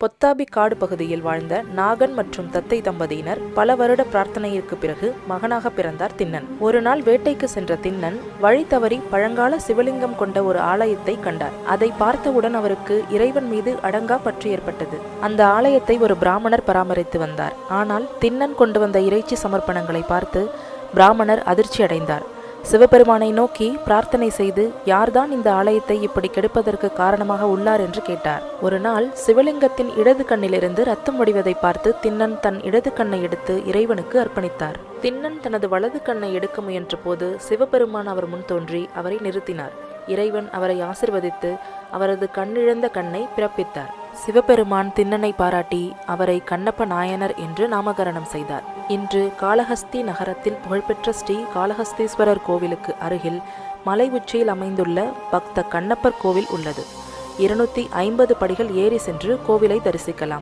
பொத்தாபி காடு பகுதியில் வாழ்ந்த நாகன் மற்றும் தத்தை தம்பதியினர் பல வருட பிரார்த்தனையிற்கு பிறகு மகனாக பிறந்தார் திண்ணன் ஒரு நாள் வேட்டைக்கு சென்ற திண்ணன் வழி தவறி பழங்கால சிவலிங்கம் கொண்ட ஒரு ஆலயத்தை கண்டார். அதை பார்த்தவுடன் அவருக்கு இறைவன் மீது அடங்கா பற்று ஏற்பட்டது. அந்த ஆலயத்தை ஒரு பிராமணர் பராமரித்து வந்தார். ஆனால் திண்ணன் கொண்டு வந்த இறைச்சி சமர்ப்பணங்களை பார்த்து பிராமணர் அதிர்ச்சி அடைந்தார். சிவபெருமானை நோக்கி பிரார்த்தனை செய்து யார்தான் இந்த ஆலயத்தை இப்படி கெடுப்பதற்கு காரணமாக உள்ளார்? என்று கேட்டார். ஒரு நாள் சிவலிங்கத்தின் இடது கண்ணிலிருந்து ரத்தம் வடிவதை பார்த்து தின்னன் தன் இடது கண்ணை எடுத்து இறைவனுக்கு அர்ப்பணித்தார். தின்னன் தனது வலது கண்ணை எடுக்க முயன்ற போது சிவபெருமான் அவர் முன் தோன்றி அவரை நிறுத்தினார். இறைவன் அவரை ஆசிர்வதித்து அவரது கண்ணிழந்த கண்ணை பிறப்பித்தார். சிவபெருமான் திண்ணனை பாராட்டி அவரை கண்ணப்ப நாயனர் என்று நாமகரணம் செய்தார். இன்று காளஹஸ்தி நகரத்தில் புகழ்பெற்ற ஸ்ரீ காளஹஸ்தீஸ்வரர் கோவிலுக்கு அருகில் மலை உச்சியில் அமைந்துள்ள பக்த கண்ணப்பர் கோவில் உள்ளது. இருநூத்தி ஐம்பது படிகள் ஏறி சென்று கோவிலை தரிசிக்கலாம்.